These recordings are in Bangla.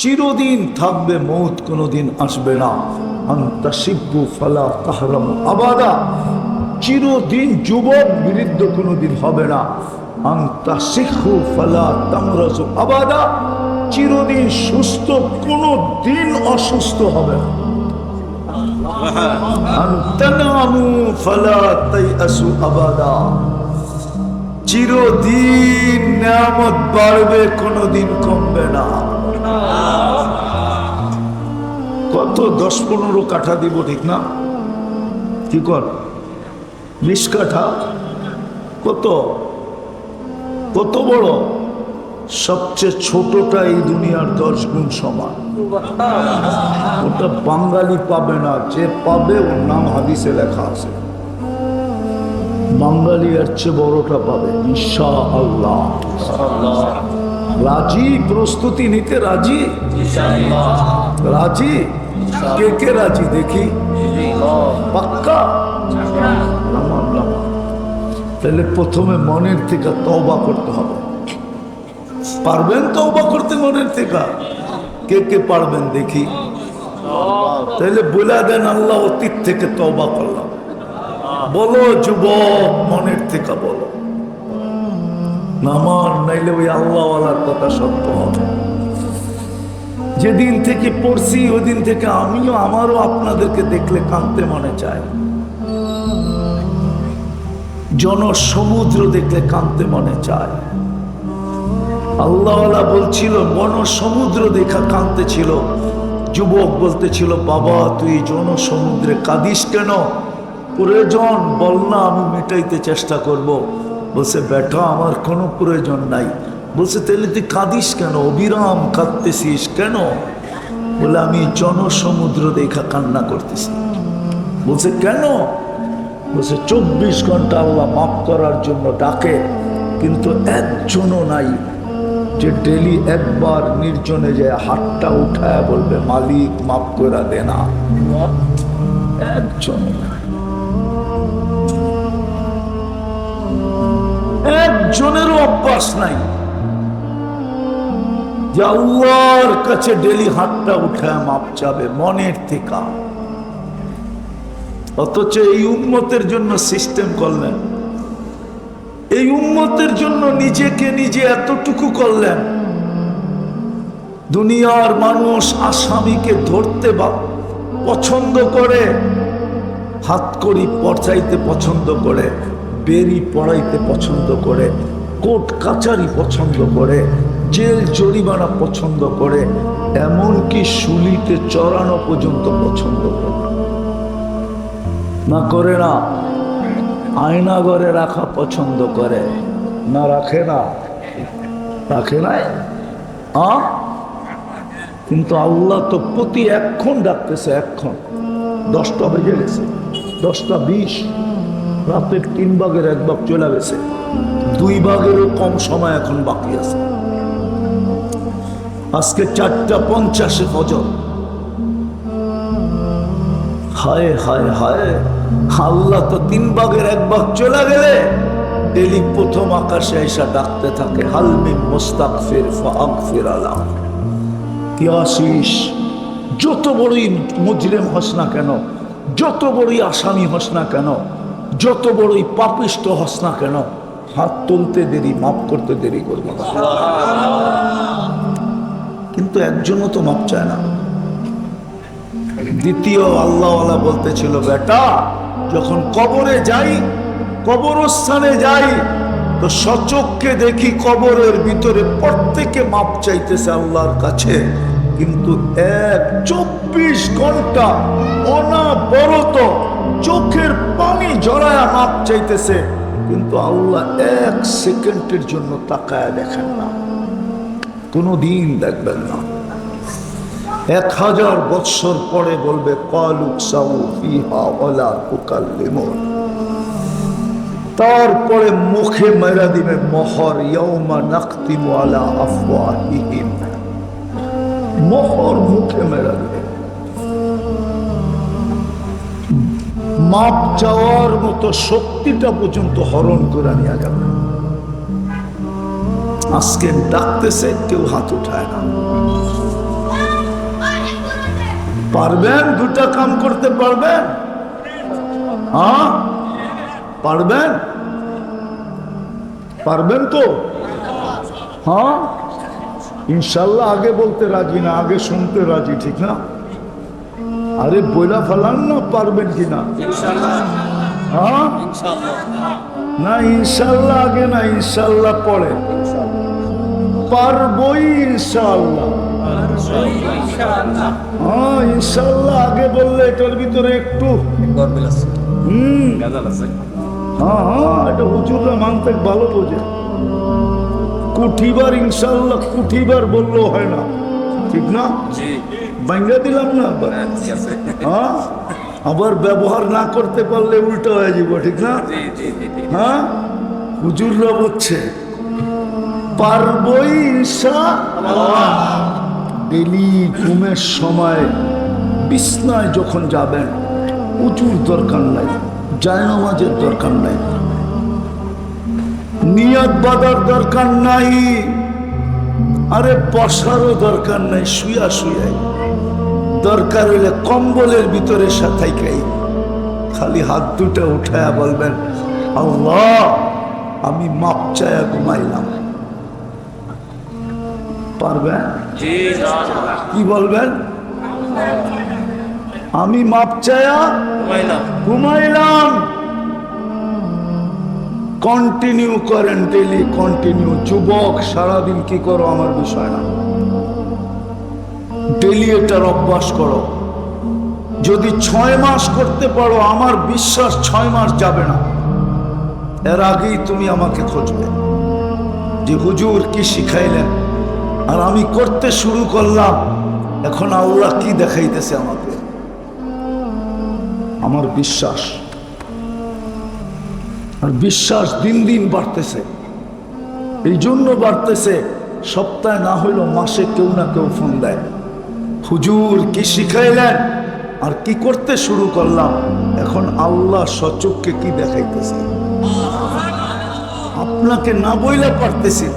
চিরদিন থাকবে মৌত, কোনোদিন আসবে না। আন্তা শিব্বু ফালা তাহরাম আবাদা। চিরদিন যুবক বিরুদ্ধ কোনোদিন হবে না। আন্তা শিখু ফালা তামরাজু আবাদা। চিরদিন সুস্থ কোনো দিন অসুস্থ হবে না। চিরদিন নিয়ামত বাড়বে, কোনোদিন কমবে না। কত দশ পনেরো কাঠা দিব, ঠিক না? কি কর? বিশ কাঠা? কত? কত বড়? সবচেয়ে ছোটটা এই দুনিয়ার দশ গুণ সমান। ওটা বাঙালি পাবে না, যে পাবে ওর নাম হাদিসে লেখা আছে। বাঙালি এর চেয়ে বড়টা পাবে ঈশা আল্লাহ রাজি প্রস্তুতি নিতে রাজি রাজি কে কে রাজি দেখি পাক্কা। তাহলে প্রথমে মনের থেকে তওবা করতে হবে পারবেন তওবা করতে মনের থেকে কে কে পারবেন দেখি তাহলে বলে দেন আল্লাহ অতীত থেকে তওবা করলাম বলো যুবক মনের থেকে বলো নামান নাইলে ওই আল্লাহওয়ালার কথা সত্য হবে। যেদিন থেকে পড়ছি ওই দিন থেকে আমিও, আমারও আপনাদেরকে দেখলে কাঁদতে মনে চায়। জনসমুদ্র দেখলে কাঁদতে মনে চায়। আল্লাহওয়ালা বলছিল সমুদ্র দেখা কাঁদতে ছিল। যুবক বলতেছিল, বাবা, তুই জনসমুদ্রে কাঁদিস কেন? প্রয়োজন বল না, আমি মেটাইতে চেষ্টা করব। বলছে বেটা আমার কোনো প্রয়োজন নাই। বলছে, তাহলে তুই কাঁদিস কেন? অবিরাম কাঁদতেছিস কেন? বলে, আমি জনসমুদ্র দেখা কান্না করতেছি। বলছে, কেন? বলছে, চব্বিশ ঘণ্টা আল্লাহ মাফ করার জন্য ডাকে, কিন্তু একজনও নাই যে ডেলি একবার নির্জনে যে হাতটা উঠায় বলবে, মালিক, মাফ করে দে না। একজন অভ্যাস নাই। যে কাছে ডেলি হাতটা উঠায় মাপ চাবে মনের থেকে। অথচ এই উন্মতের জন্য সিস্টেম করলেন। এই উন্মতের জন্য নিজেকে নিজে এতটুকু করলেন। দুনিয়ার মানুষ আসামিকে ধরতে বা পছন্দ করে, হাত করি পচাইতে পছন্দ করে, বেরি পড়াইতে পছন্দ করে কোর্ট কাচারি পছন্দ করে, জেল জরিমানা পছন্দ করে, এমনকি শুলিতে চড়ানো পর্যন্ত পছন্দ করে না। করে না, আয়না ঘরে রাখা পছন্দ করে। না রাখে না। রাখে নাই? আ? কিন্তু আল্লাহ তো প্রতি এক্ষণ ডাকতেছে, এক্ষণ। দশটা বেজে গেছে, দশটা বিশ। রাতের তিন ভাগের এক ভাগ চলে গেছে। দুই ভাগেরও কম সময় এখন বাকি আছে। আজকে চারটা পঞ্চাশে ফজর। হায় হায় হায়, আল্লাহ তো তিন ভাগের এক ভাগ চলে গেলে ডেলি প্রথম আকাশে এসা ডাকতে থাকে হালমি মোস্তাক ফের ফাক ফের আলাম কি আসিস যত বড়ই মুজরিম হস না কেন, যত বড়ই আসামি হস না কেন, যত বড়ই পাপিষ্ট হস না কেন হাত তুলতে দেরি মাফ করতে দেরি করব না। কিন্তু একজনও তো মাপ চায় না। দ্বিতীয় আল্লাহওয়ালা বলতেছিল, বেটা, যখন কবরে যাই, কবরস্থানে যাই, তো সচককে দেখি কবরের ভিতরে প্রত্যেকে মাপ চাইতেছে আল্লাহর কাছে। কিন্তু এক চব্বিশ ঘণ্টা অনাবরত চোখের পানি জড়ায়া মাপ চাইতেছে। কিন্তু আল্লাহ এক সেকেন্ডের জন্য তাকায় দেখেন না। কোনো দিন দেখবেন না। এক হাজার বৎসর পরে বলবে তারপরে মুখে মেরা দিবে, মহর ইয়ৌমা আফওয়াহিহিম। মোহর মুখে মেরা দিবে। মাপ চাওয়ার মতো শক্তিটা পর্যন্ত হরণ করে নিয়ে যাবে আজকে ডাকতেছে, কেউ হাত উঠায় না। পারবেন দুটা কাম করতে, পারবেন? হ্যাঁ? পারবেন? পারবেন তো? হ্যাঁ? ইনশাল্লাহ আগে বলতে রাজি না, আগে শুনতে রাজি, ঠিক না? আরে বইলা ফেলান না পারবেন কিনা? হ্যাঁ? না ইনশাল্লাহ আগে না ইনশাল্লাহ পরে। পারবই ইনশাল্লাহ হ্যাঁ ইনশাল্লাহ আগে বললে এটার ভিতরে একটু হুম। হ্যাঁ হ্যাঁ এটা হুজুররা মানতে ভালো বোঝে। কুঠিবার ইনশাল্লাহ কুঠিবার বললেও হয় না। ঠিক না? বাঙ্গা দিলাম না? হ্যাঁ? আবার ব্যবহার না করতে পারলে উল্টো হয়ে যাব ঠিক না? হ্যাঁ? হুজুররা বলছে পারবই ডেলি ঘুমের সময় বিছনায় যখন যাবেন উঁচুর দরকার নাই জায়নামাজের দরকার নাই। নিয়ত বাঁধার দরকার নাই আরে বসারও দরকার নাই শুয়া শুয়াই। দরকার হইলে কম্বলের ভিতরে সাথাই খাই। খালি হাত দুটো উঠায়া বলবেন আল্লাহ আমি মাপ চায়া ঘুমাইলাম। পারবেন? কি বলবেন? আমি মাপ চায়া ঘুমাইলাম। কন্টিনিউ করেন ডেলি কন্টিনিউ যুবক সারাদিন কি করো আমার বিষয় না। ডেলি এটার অভ্যাস করো। যদি ছয় মাস করতে পারো, আমার বিশ্বাস ছয় মাস যাবে না। এর আগেই তুমি আমাকে খুঁজবে। যে হুজুর কি শিখাইলেন? আর আমি করতে শুরু করলাম, এখন আল্লাহ কি দেখাইতেছে আমাকে? আমার বিশ্বাস। আর বিশ্বাস দিন দিন বাড়তেছে। এই জন্য বাড়তেছে, সপ্তাহে না হইলেও মাসে কেউ না কেউ ফোন দেয়। হুজুর কি শিখাইলেন? আর কি করতে শুরু করলাম? এখন আল্লাহ সচককে কি দেখাইতেছে? আপনাকে না বইলে পারতেছি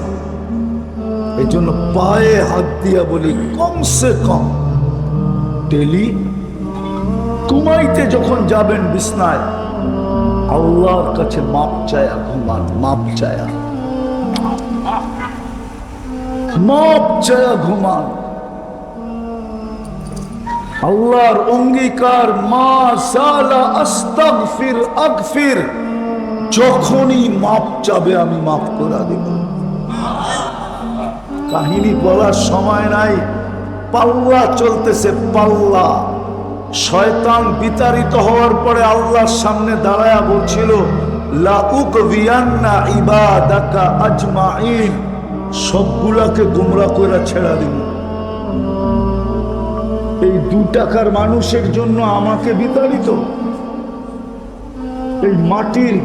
এই জন্য পায়ে হাত দিয়া বলি, কমসে কম। ডেলি ঘুমাইতে যখন যাবেন বিছনায়, আল্লাহর কাছে মাপ চায়া ঘুমান, মাপ চায়া। মাপ চায়া ঘুমান। আল্লাহর অঙ্গীকার, মা সালা আস্তাগফির আগফির। যখনই মাপ চাবে আমি মাফ করে দিব। কাহিনী বলার সময় নাই। পাল্লা চলতেছে পাল্লা। শয়তান বিতাড়িত হওয়ার পরে আল্লাহর সামনে দাঁড়ায়া বলছিল সবগুলাকে গুমরা করে ছেড়া দিব। এই দু টাকার মানুষের জন্য আমাকে বিতাড়িত। এই মাটির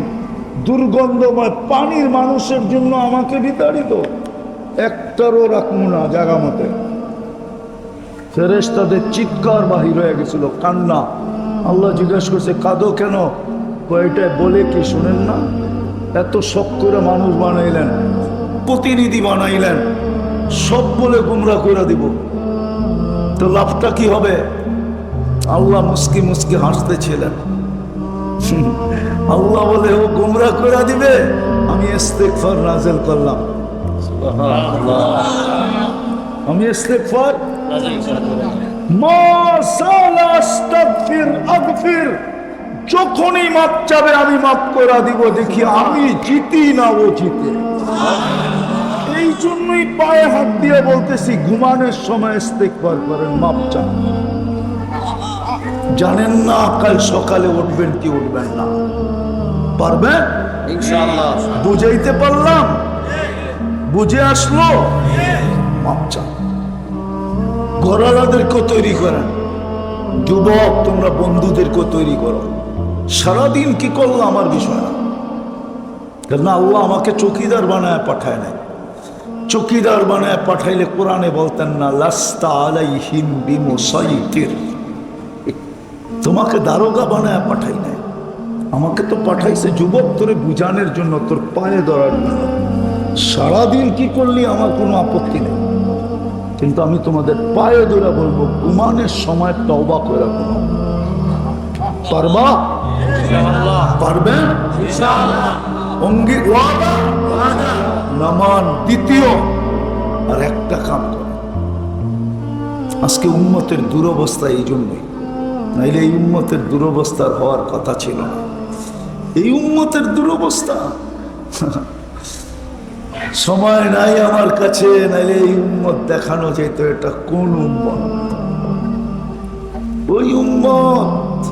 দুর্গন্ধময় পানির মানুষের জন্য আমাকে বিতাড়িত। একটারও রাখব না জাগা মতে। ফেরেস্তাদের চিৎকার বাহির হয়ে গেছিল, কান্না। আল্লাহ জিজ্ঞেস করছে, কাঁদো কেন? এটা বলে কি শুনেন না? এত শখ করে মানুষ বানাইলেন, প্রতিনিধি বানাইলেন। সব বলে গুমরা করে দিব। তো লাভটা কি হবে? আল্লাহ মুস্কি মুস্কি হাসতেছিলেন আল্লাহ বলে, ও গুমরা করে দিবে? আমি ইস্তেকফার নাজেল করলাম। আমি ইস্তেকফার যখনই মাপ চাবে, আমি মাপ করে দিব। দেখি আমি জিতি না ও জিতে। জন্যই পায়ে হাত দিয়ে বলতেছি ঘুমানোর সময় ইস্তেকবার করেন মাপ চান। জানেন না কাল সকালে উঠবেন কি উঠবেন না। পারবেন? ইনশাআল্লাহ। বুঝাইতে পারলাম? বুঝে আসলো? মাপ চান। ঘরালাদেরকেও তৈরি করেন। যুবক তোমরা বন্ধুদেরকেও তৈরি করো। সারাদিন কি করল আমার বিষয় না। কেন আল্লাহ আমাকে চকিদার বানায় পাঠায় নাই। চকিদার বানায় পাঠাইলে কোরআনে বলতেন না লাস্তা আলাইহিম বিমুসাইতির। তোমাকে দারোগা বানায় পাঠাই নাই। আমাকে তো পাঠাইছে যুবক তোরে বুঝানোর জন্য তোর পায়ে ধরার জন্য। সারাদিন কি করলি আমার কোনো আপত্তি নেই। কিন্তু আমি তোমাদের পায়ে ধরে বলব ঘুমানের সময় তওবা করে ঘুমাও। পারবা? পারবেন অঙ্গি ওয়াদা? নামান দ্বিতীয়, আর একটা কাম করে। আজকে উন্মতের দুরবস্থা এই জন্যই। নাইলে এই উন্মতের দুরবস্থার হওয়ার কথা ছিল না। এই উন্মতের দুরবস্থা। সময় নাই আমার কাছে, নাইলে এই উম্মত দেখানো যেত এটা কোন উম্মত? ওই উন্মত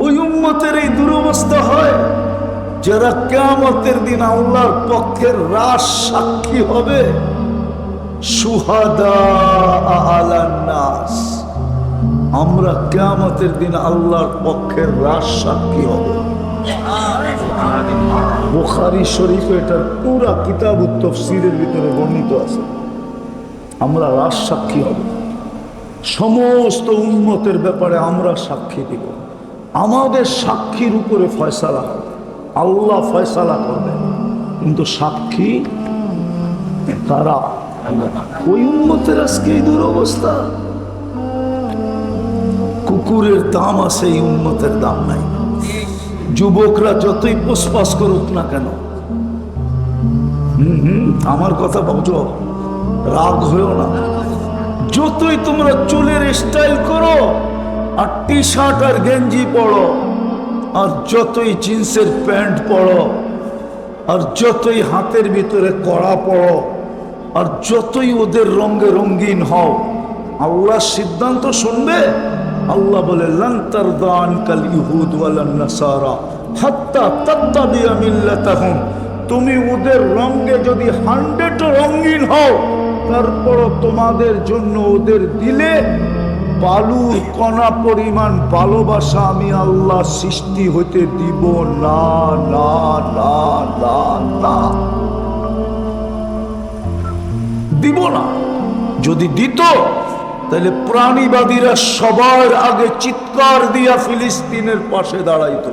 ওই উম্মতের এই দুরবস্থা হয়। যারা কেয়ামতের দিন আল্লাহর পক্ষের রাস সাক্ষী হবে, সুহাদা নাস। আমরা কেয়ামতের দিন আল্লাহর পক্ষের রাস সাক্ষী হবে। বোখারি শরীফ এটার পুরা কিতাব তফসিরের ভিতরে বর্ণিত আছে। আমরা রাস সাক্ষী হব। সমস্ত উন্মতের ব্যাপারে আমরা সাক্ষী দিব। আমাদের সাক্ষীর উপরে ফয়সালা হবে। আল্লাহ ফয়সালা করবেন কিন্তু সাক্ষী, তারা ওই উন্মতের আজকে এই দুরবস্থা। কুকুরের দাম আছে এই উন্মতের দাম নাই। যুবকরা যতই পোষপাস করুক না কেন। আমার কথা ভাবছ? রাগ হয়েও না। যতই তোমরা চুলের স্টাইল করো, আর টি শার্ট আর গেঞ্জি পরো আর যতই জিন্সের প্যান্ট পরো, আর যতই হাতের ভিতরে কড়া পড়ো আর যতই ওদের রঙে রঙিন হও, আল্লাহ সিদ্ধান্ত শুনবে। আল্লাহ বলে লন্তার দান কাল ইহুদ নাসারা, হাত্তা তাত্তাবিয়া মিল্লাতাহুম। তুমি ওদের রঙে যদি হান্ড্রেড রঙিন হও, তারপরও তোমাদের জন্য ওদের দিলে বালুর কণা পরিমাণ ভালোবাসা আমি আল্লাহ সৃষ্টি হতে দিব। না না না না না। দিব না। যদি দিত, তাহলে প্রাণীবাদীরা সবার আগে চিৎকার দিয়া ফিলিস্তিনের পাশে দাঁড়াইতো।